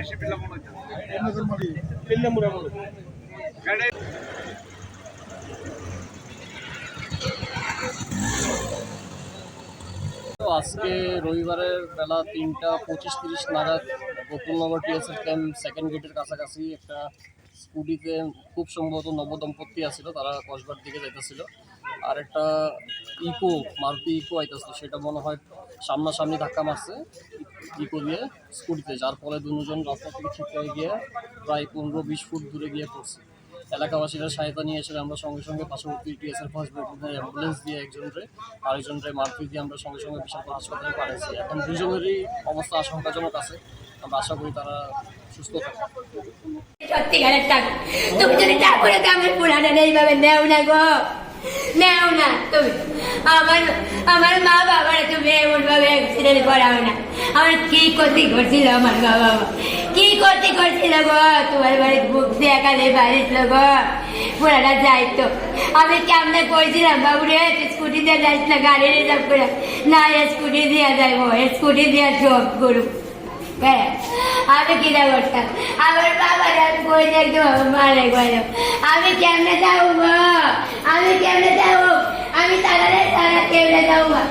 বেশি আজকে রবিবারের বেলা তিনটা পঁচিশ তিরিশ নাগাদ গোকুলনগর টিএসএফ ক্যাম্প সেকেন্ড গেটের কাছাকাছি একটা স্কুটিতে খুব সম্ভবত নবদম্পতি আছিল তারা কসবার দিকে যাইতেছিল। আর একটা ইকো মারুতি ইকো আইতেছিল সেটা মনে হয় সামনাসামনি ধাক্কা মারছে। ইকো দিয়ে স্কুটিতে, যার ফলে দুজন রাস্তা থেকে ছিটকে গিয়ে প্রায় পনেরো বিশ ফুট দূরে গিয়ে পড়ছে। এলাকাবাসীরা সহায়তা নিয়ে এসে আমরা সঙ্গে সঙ্গে পার্শ্ববর্তী টিএসএর হসপিটালে অ্যাম্বুলেন্স দিয়ে একজনরে, আরেকজনরে মারপিট দিয়ে আমরা সঙ্গে সঙ্গে বিশালপুর হাসপাতালে পাঠিয়েছি। এখন দুজনেরই অবস্থা আশঙ্কাজনক আছে। আমরা আশা করি তারা সুস্থ থাকে সত্যিকারের টাকা। তুমি যদি ঠাকুরে আমার পুরাটা এইভাবে নেও না গো। নেও না তুমি আমার আমার মা অ্যাক্সিডেন্ট করাও না। আমার কি ক্ষতি করছিল আমার মা বাবা? কি ক্ষতি করছিল গো? তোমার বাড়ির বুক গো পুরাটা আমি কেমনে করছিলাম বাবু রে? স্কুটি দিয়ে যাইস না, গাড়ি রিজার্ভ করে? না স্কুটি দিয়ে যাইবো স্কুটি দিয়ে জব করুক। হ্যাঁ আমি কিনা করতাম? আমার বাবার আমি কই একদম মারে গেল। আমি কেমনে যাব গো? আমি কেমনে যাব আমি